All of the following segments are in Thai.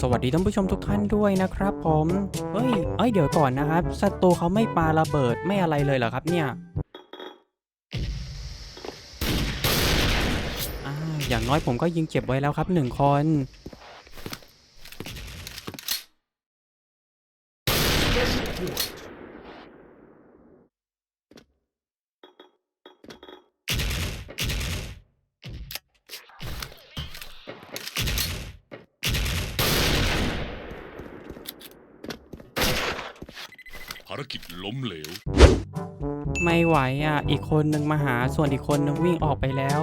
สวัสดีท่านผู้ชมทุกท่านด้วยนะครับ ผม เฮ้ย เอ้ยเดี๋ยวก่อนนะครับ ศัตรูเขาไม่ปาระเบิดไม่อะไรเลยเหรอครับเนี่ยอ่าอย่างน้อยผมก็ยิงเจ็บไว้แล้วครับหนึ่งคนารกิจล้มเหลว ไม่ไหวอะ อีกคนนึงมาหาส่วนอีกคนนึงวิ่งออกไปแล้ว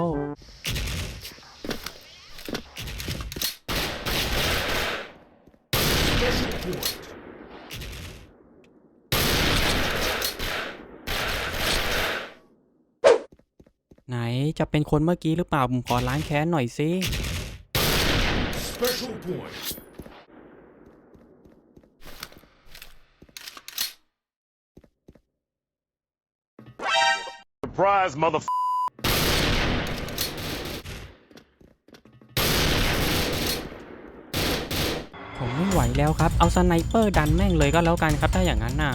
ไหนจะเป็นคนเมื่อกี้หรือเปล่า ผมขอล้างแค้นหน่อยสิ Special point Surprise mother ผมไม่ไหวแล้วครับ เอาสไนเปอร์ดันแม่งเลยก็แล้วกันครับ ถ้าอย่างนั้นน่ะ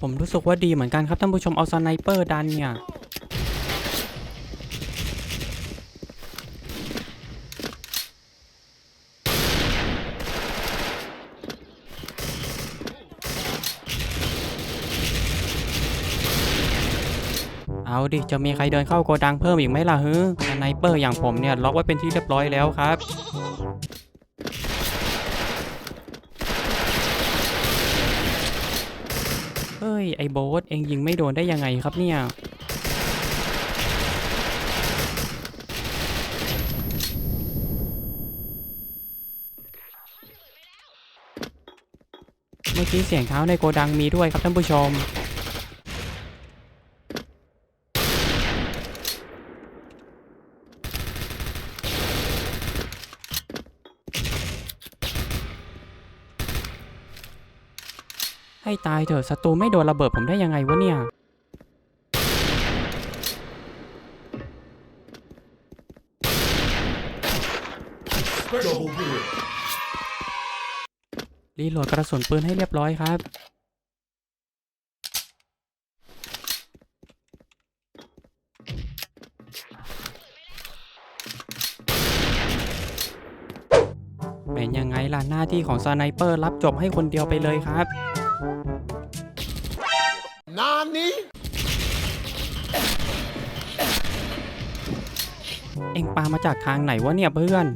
ผมรู้สึกว่าดีเหมือนกันครับท่านผู้ชมเอาสไนเปอร์ดันเนี่ย ดิจะมีใครเดินเข้าโกดังเพิ่มอีกไหมล่ะฮึสไนเปอร์อย่างผมเนี่ยล็อกไว้เป็นที่เรียบร้อยแล้วครับเฮ้ยไอ้โบ๊ทเองยิงไม่โดนได้ยังไงครับเนี่ยเมื่อกี้เสียงเท้าในโกดังมีด้วยครับท่านผู้ชม ตายเถอะศัตรูไม่โดนระเบิดผมได้ยังไงวะเนี่ยรีโหลดกระสุนปืนให้เรียบร้อยครับเป็นยังไงล่ะหน้าที่ของสไนเปอร์รับจบให้คนเดียวไปเลยครับ นานี้ เอ็งปามาจากทางไหนวะเนี่ยเพื่อน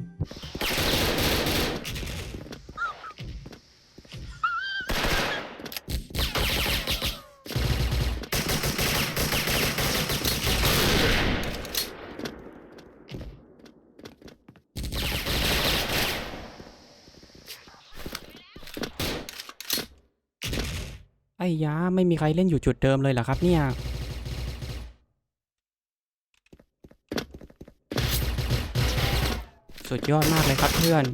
ไอ้ยาไม่มีใครเล่นอยู่จุดเดิมเลยเหรอครับเนี่ย สุดยอดมากเลยครับเพื่อน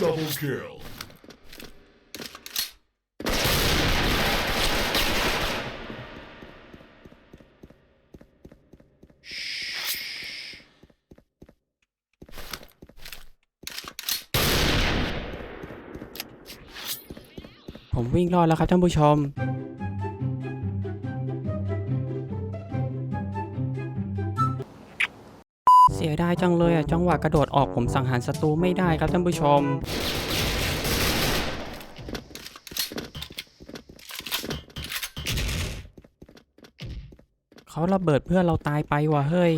Double kill ผมวิ่งรอดแล้วครับท่านผู้ชม ดายจังเลยอะจังหวะกระโดดออกผมสังหารศัตรูไม่ได้ครับท่านผู้ชมเขาระเบิดเพื่อเราตายไปว่ะเฮ้ย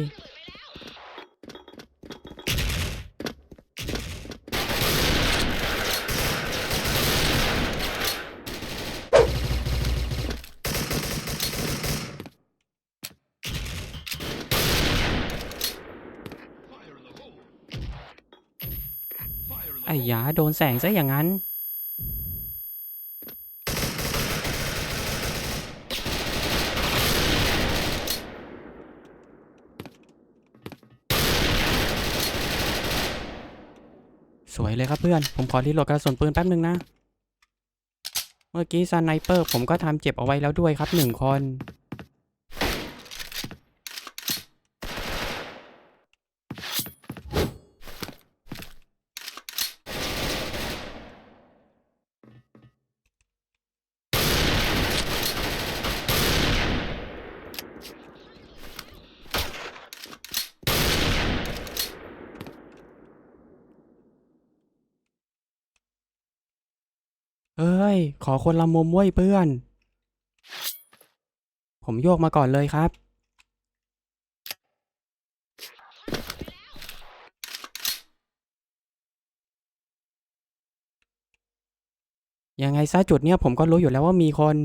อ้ยาโดนแสงซะอย่างนั้น สวยเลยครับเพื่อน ผมขอรีโหลดกระสุนปืนแป๊บนึงนะ เมื่อกี้สไนเปอร์ผมก็ทำเจ็บเอาไว้แล้วด้วยครับหนึ่งคน เอ้ย ขอคนละมุมเว้ยเพื่อน ผมโยกมาก่อนเลยครับ ยังไงซะจุดเนี้ยผมก็รู้อยู่แล้วว่ามีคน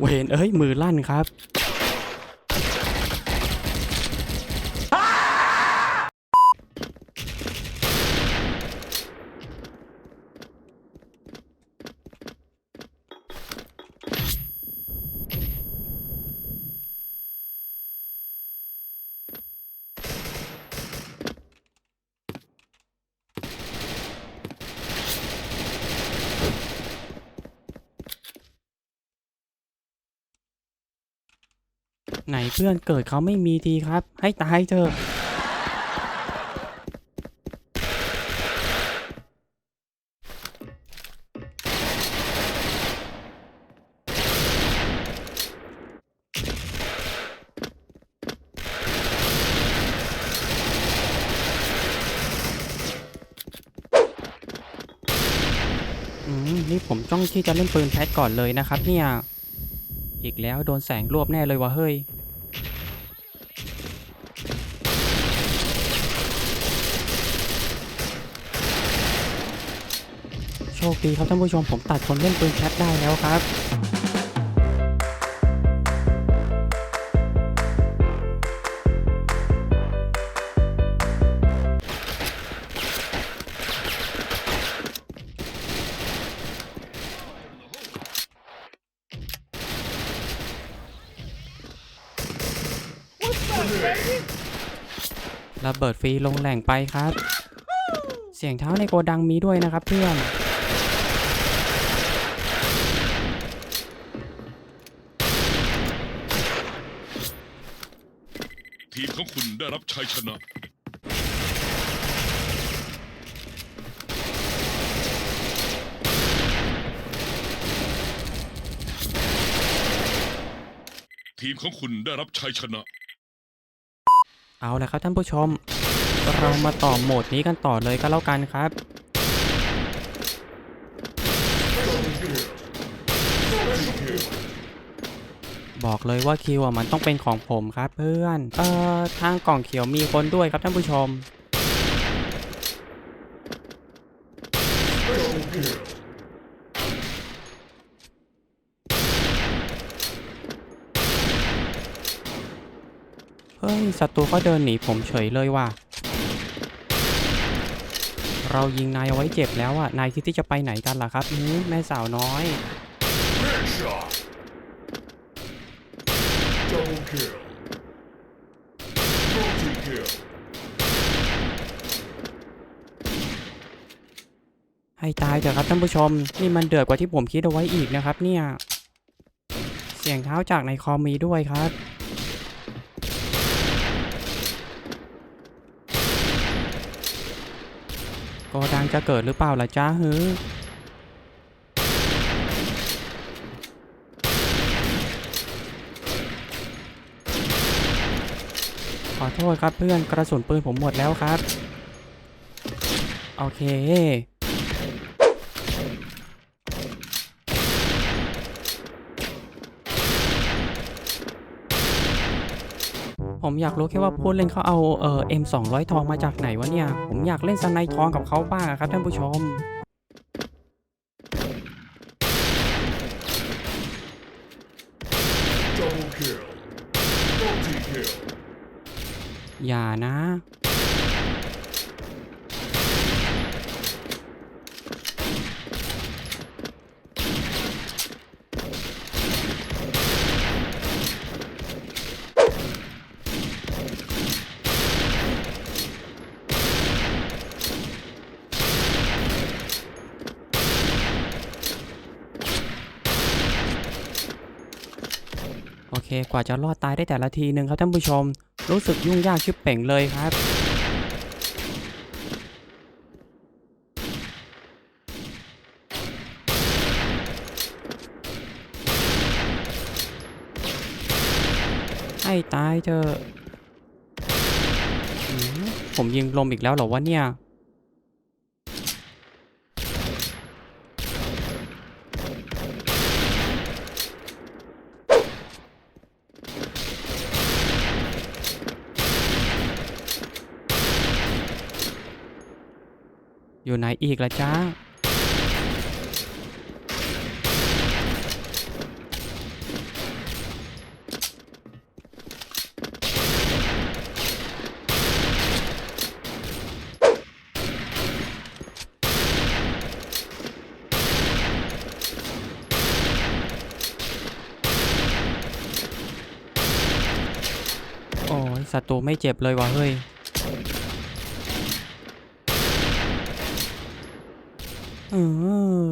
เวนเอ้ยมือลั่นครับ เพื่อนเกิดเขาไม่มีทีครับ ให้ตายเถอะอืมนี่ผมจ้องที่จะเล่นปืนแพทก่อนเลยนะครับเนี่ย อีกแล้วโดนแสงรวบแน่เลยวะเฮ้ย โชคดีครับท่านผู้ชมผมตัดคนเล่นปืนแคทได้แล้วครับระเบิดฟรีลงแหล่งไปครับ เสียงเท้าในโกดังมีด้วยนะครับเพื่อน ทีมของ คุณได้รับชัยชนะ ทีมของคุณได้รับชัยชนะ เอาละครับท่านผู้ชม เรามาต่อโหมดนี้กันต่อเลยก็แล้วกันครับ บอกเลยว่าคิวอะมันต้องเป็นของผมครับเพื่อน เอ่อทางกล่องเขียวมีคนด้วยครับท่านผู้ชม เฮ้ยศัตรูก็เดินหนีผมเฉยเลยว่ะ เรายิงนายเอาไว้เจ็บแล้วอะ นายคิดที่จะไปไหนกันล่ะครับหืมแม่สาวน้อย Headshot. Double kill. Multi kill. ให้ตายเถอะครับท่านผู้ชม นี่มันเดือดกว่าที่ผมคิดเอาไว้อีกนะครับเนี่ย เสียงเท้าจากในคอมมีด้วยครับโกดังจะเกิดหรือเปล่าล่ะจ้าฮือ ขอโทษครับเพื่อนกระสุนปืนผมหมดแล้วครับ โอเค ผมอยากรู้แค่ว่าพูดเล่นเขาเอาเอ่อ M200 ทองมาจากไหนวะเนี่ย ผมอยากเล่นสไนท์ทองกับเขาบ้างครับท่านผู้ชมโจ u b l e kill, multi kill. อย่านะ โอเค กว่าจะรอดตายได้แต่ละทีหนึ่งครับท่านผู้ชม รู้สึกยุ่งยากชิบเป่งเลยครับ ให้ตายเถอะผมยิงลมอีกแล้วเหรอวะเนี่ย อยู่ไหนอีกละจ้า โอ้ยศัตรูไม่เจ็บเลยว่ะเฮ้ย เออ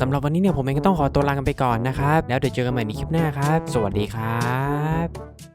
สำหรับวันนี้เนี่ยผมเองก็ต้องขอตัวลากันไปก่อนนะครับ แล้วเดี๋ยวเจอกันใหม่ในคลิปหน้าครับ สวัสดีครับ